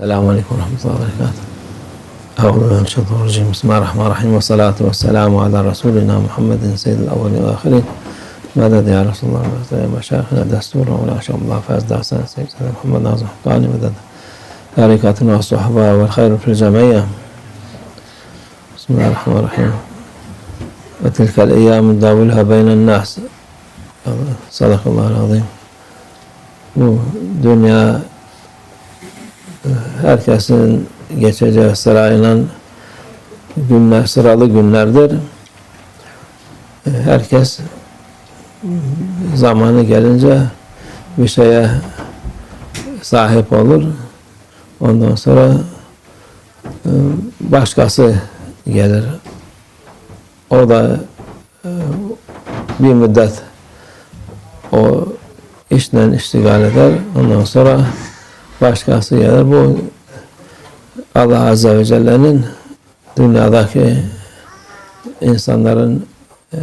السلام عليكم ورحمة الله وبركاته. أعوذ بالله من الشيطان الرجيم. بسم الله الرحمن الرحيم. والصلاة والسلام على رسولنا محمد سيد الأولين والآخرين. ماذا يا رسول الله يا مشايخنا دستور ولا شاء الله فاز دعسان سيد محمد ناظر حقاني مدد. تاركاتنا والصحبة والخير في الجميع. بسم الله الرحمن الرحيم. وتلك الأيام نداولها بين الناس. صدق الله العظيم. دنيا herkesin geçeceği sırayla günler sıralı günlerdir. Herkes zamanı gelince bir şeye sahip olur. Ondan sonra e, başkası gelir. O da e, bir müddet o işle iştigal eder. Ondan sonra başkası gelir. Bu Allah Azze ve Celle'nin dünyadaki insanların e,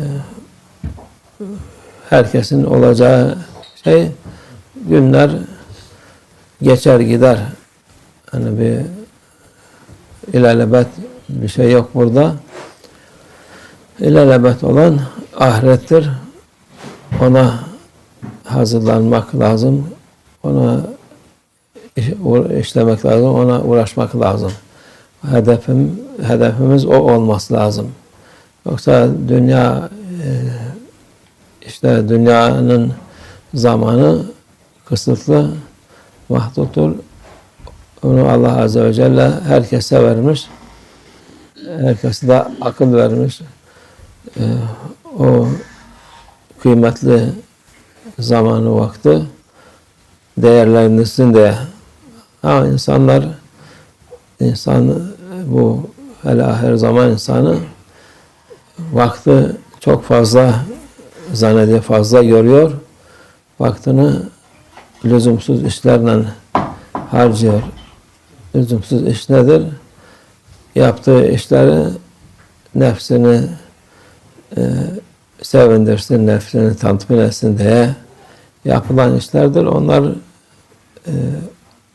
herkesin olacağı şey günler geçer gider. Hani bir ilelebet bir şey yok burada. İlelebet olan ahirettir. Ona hazırlanmak lazım. Ona işlemek lazım, ona uğraşmak lazım. Hedefim, hedefimiz o olması lazım. Yoksa dünya e, işte dünyanın zamanı kısıtlı, mahduttur. Onu Allah Azze ve Celle herkese vermiş. Herkese de akıl vermiş. E, o kıymetli zamanı vakti değerlendirsin diye ama insanlar insan bu hele her zaman insanı vakti çok fazla zannediyor, fazla görüyor. Vaktini lüzumsuz işlerle harcıyor. Lüzumsuz iş nedir? Yaptığı işleri nefsini e, sevindirsin, nefsini tatmin etsin diye yapılan işlerdir. Onlar e,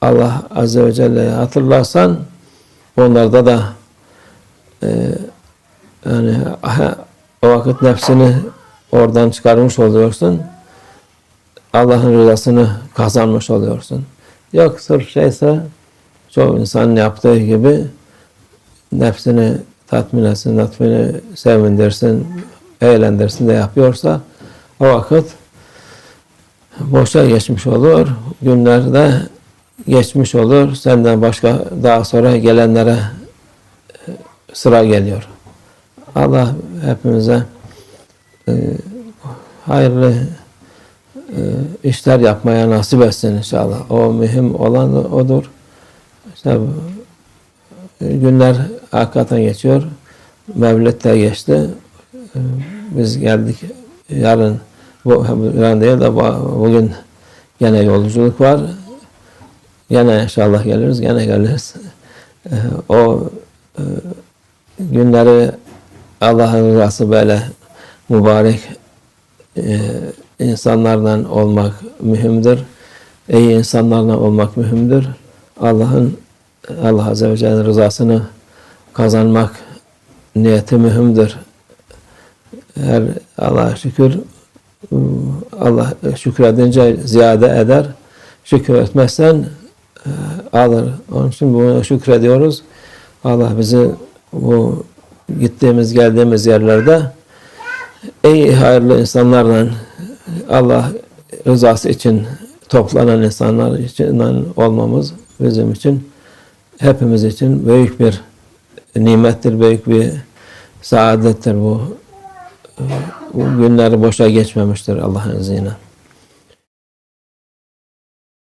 Allah Azze ve Celle'yi hatırlarsan onlarda da e, yani o vakit nefsini oradan çıkarmış oluyorsun. Allah'ın rızasını kazanmış oluyorsun. Yok sırf şeyse çoğu insanın yaptığı gibi nefsini tatmin etsin, nefsini sevindirsin, eğlendirsin de yapıyorsa o vakit boşa geçmiş olur. Günlerde geçmiş olur. Senden başka daha sonra gelenlere e, sıra geliyor. Allah hepimize e, hayırlı e, işler yapmaya nasip etsin inşallah. O mühim olan odur. İşte günler hakikaten geçiyor. Mevlid de geçti. Biz geldik yarın bu yarın değil de bugün gene yolculuk var. Gene inşallah geliriz, gene geliriz. Ee, o e, günleri Allah'ın rızası böyle mübarek e, insanlarla olmak mühimdir. İyi insanlarla olmak mühimdir. Allah'ın Allah Azze ve Celle'nin rızasını kazanmak niyeti mühimdir. Her Allah'a şükür Allah şükredince ziyade eder. Şükür etmezsen alır. Onun için buna şükrediyoruz. Allah bizi bu gittiğimiz geldiğimiz yerlerde iyi hayırlı insanlarla Allah rızası için toplanan insanlar için olmamız bizim için hepimiz için büyük bir nimettir, büyük bir saadettir bu. Bu günleri boşa geçmemiştir Allah'ın izniyle.